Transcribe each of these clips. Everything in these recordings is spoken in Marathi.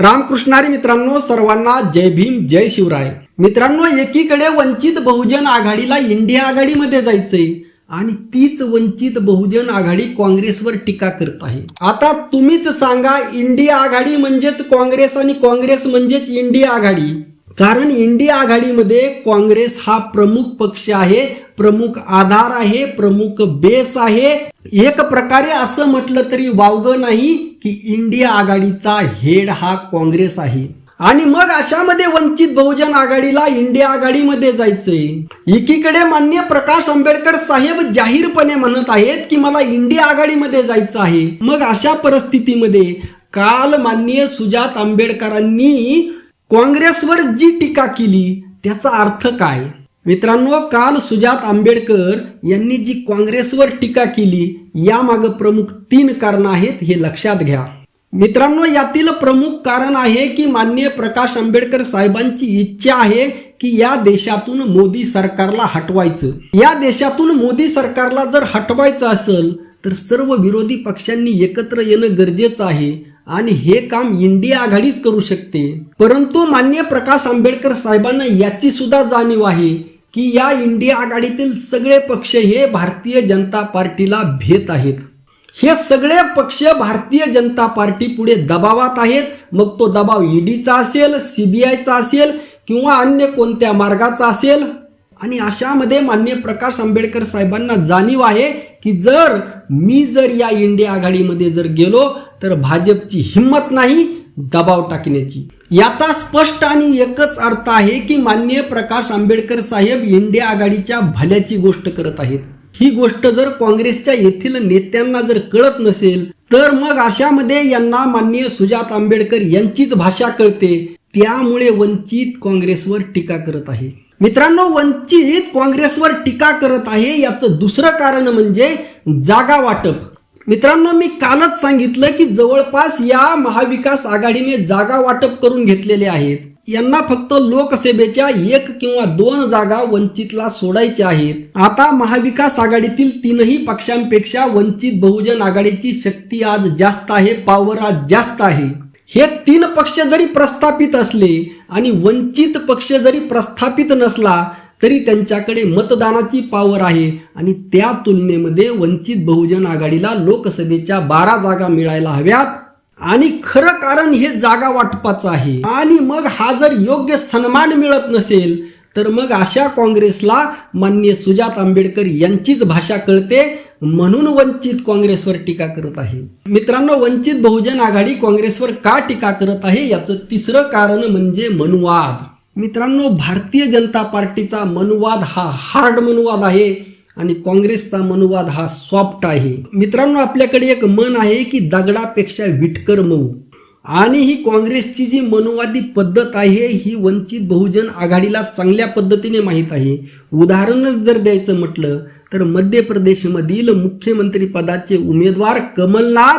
रामकृष्णारी मित्रांनो सर्वांना जय भीम जय शिवराय. मित्रांनो एकीकडे वंचित बहुजन आघाडीला इंडिया आघाडीमध्ये जायचंय आणि तीच वंचित बहुजन आघाडी काँग्रेसवर टीका करत आहे. आता तुम्हीच सांगा इंडिया आघाडी म्हणजेच काँग्रेस आणि काँग्रेस म्हणजेच इंडिया आघाडी. कारण इंडिया आघाडीमध्ये काँग्रेस हा प्रमुख पक्ष आहे प्रमुख आधार आहे प्रमुख बेस आहे. एक प्रकारे असं म्हटलं तरी वावगं नाही की इंडिया आघाडीचा हेड हा काँग्रेस आहे. आणि मग अशामध्ये वंचित बहुजन आघाडीला इंडिया आघाडीमध्ये जायचंय. एकीकडे मान्य प्रकाश आंबेडकर साहेब जाहीरपणे म्हणत आहेत की मला इंडिया आघाडीमध्ये जायचं आहे. मग अशा परिस्थितीमध्ये काल माननीय सुजात आंबेडकरांनी काँग्रेसवर जी टीका केली त्याचा अर्थ काय? मित्रांनो काल सुजात आंबेडकर यांनी जी काँग्रेसवर टीका केली यामागं प्रमुख तीन कारण आहेत हे लक्षात घ्या. मित्रांनो यातील प्रमुख कारण आहे की माननीय प्रकाश आंबेडकर साहेबांची इच्छा आहे की या देशातून मोदी सरकारला हटवायचं. या देशातून मोदी सरकारला जर हटवायचं असेल तर सर्व विरोधी पक्षांनी एकत्र येणं गरजेचं आहे. आणि हे काम इंडिया आघाडीच करू शकते. परंतु मान्य प्रकाश आंबेडकर साहेबांना याची सुद्धा जाणीव आहे की या इंडिया आघाडीतील सगळे पक्ष हे भारतीय जनता पार्टीला भेट आहेत. हे सगळे पक्ष भारतीय जनता पार्टी पुढे दबावात आहेत. मग तो दबाव ईडीचा असेल सीबीआयचा असेल किंवा अन्य कोणत्या मार्गाचा असेल? आणि अशामध्ये मान्य प्रकाश आंबेडकर साहेबांना जाणीव आहे की जर मी जर या इंडिया आघाडीमध्ये जर गेलो तर भाजपची हिंमत नाही दबाव टाकण्याची. याचा स्पष्ट आणि एकच अर्थ आहे की माननीय प्रकाश आंबेडकर साहेब इंडिया आघाडीच्या भल्याची गोष्ट करत आहेत. ही गोष्ट जर काँग्रेसच्या येथील नेत्यांना जर कळत नसेल तर मग अशामध्ये यांना माननीय सुजात आंबेडकर यांचीच भाषा कळते. त्यामुळे वंचित काँग्रेसवर टीका करत आहे. मित्रांनो वंचित काँग्रेसवर टीका करत आहे. याचं दुसरं कारण म्हणजे जागा वाटप. मित्रांनो मी कालच सांगितलं की जवळपास या महाविकास आघाडीने जागा वाटप करून घेतलेले आहेत. यांना फक्त लोकसभेच्या एक किंवा दोन जागा वंचितला सोडायच्या आहेत. आता महाविकास आघाडीतील तीनही पक्षांपेक्षा वंचित बहुजन आघाडीची शक्ती आज जास्त आहे पॉवर आज जास्त आहे. हे तीन पक्ष जरी प्रस्थापित असले आणि वंचित पक्ष जरी प्रस्थापित नसला तरी त्यांच्याकडे मतदानाची पावर आहे आणि त्या तुलनेमध्ये वंचित बहुजन आघाडीला लोकसभेच्या बारा जागा मिळायला हव्यात. आणि खरं कारण हे जागा वाटपाचं आहे. आणि मग हा जर योग्य सन्मान मिळत नसेल तर मग अशा काँग्रेसला माननीय सुजात आंबेडकर यांचीच भाषा कळते म्हणून वंचित काँग्रेसवर टीका करत आहे. मित्रांनो वंचित बहुजन आघाडी काँग्रेसवर का टीका करत आहे? याचं तिसरं कारण म्हणजे मनुवाद. मित्रांनो भारतीय जनता पार्टीचा मनुवाद हा हार्ड मनुवाद आहे आणि काँग्रेसचा मनुवाद हा सॉफ्ट आहे. मित्रांनो आपल्याकडे एक मन आहे की दगडापेक्षा विटकर मऊ. आणि ही काँग्रेसची जी मनुवादी पद्धत आहे ही वंचित बहुजन आघाडीला चांगल्या पद्धतीने माहीत आहे. उदाहरणच जर द्यायचं म्हटलं तर मध्य प्रदेशमधील मुख्यमंत्रीपदाचे उमेदवार कमलनाथ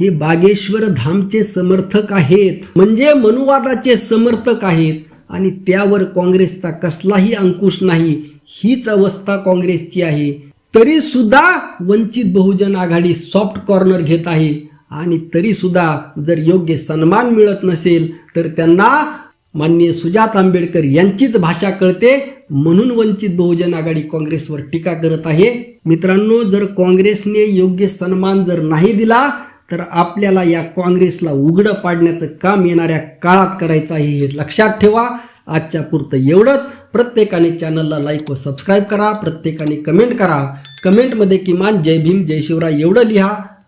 हे बागेश्वर धामचे समर्थक आहेत. म्हणजे मनुवादाचे समर्थक आहेत. आणि त्यावर काँग्रेसचा कसलाही अंकुश नाही हीच अवस्था काँग्रेसची आहे. तरी सुद्धा वंचित बहुजन आघाडी सॉफ्ट कॉर्नर घेत आहे. आणि तरीसुद्धा जर योग्य सन्मान मिळत नसेल तर त्यांना माननीय सुजात आंबेडकर यांचीच भाषा कळते म्हणून वंचित बहुजन आघाडी काँग्रेसवर टीका करत आहे. मित्रांनो जर काँग्रेसने योग्य सन्मान जर नाही दिला तर आपल्याला या काँग्रेसला उघडं पाडण्याचं काम येणाऱ्या काळात करायचं आहे हे लक्षात ठेवा. आजच्या पुरतं एवढंच. प्रत्येकाने चॅनलला लाईक व सबस्क्राईब करा. प्रत्येकाने कमेंट करा. कमेंटमध्ये किमान जय भीम जय शिवराय एवढं लिहा.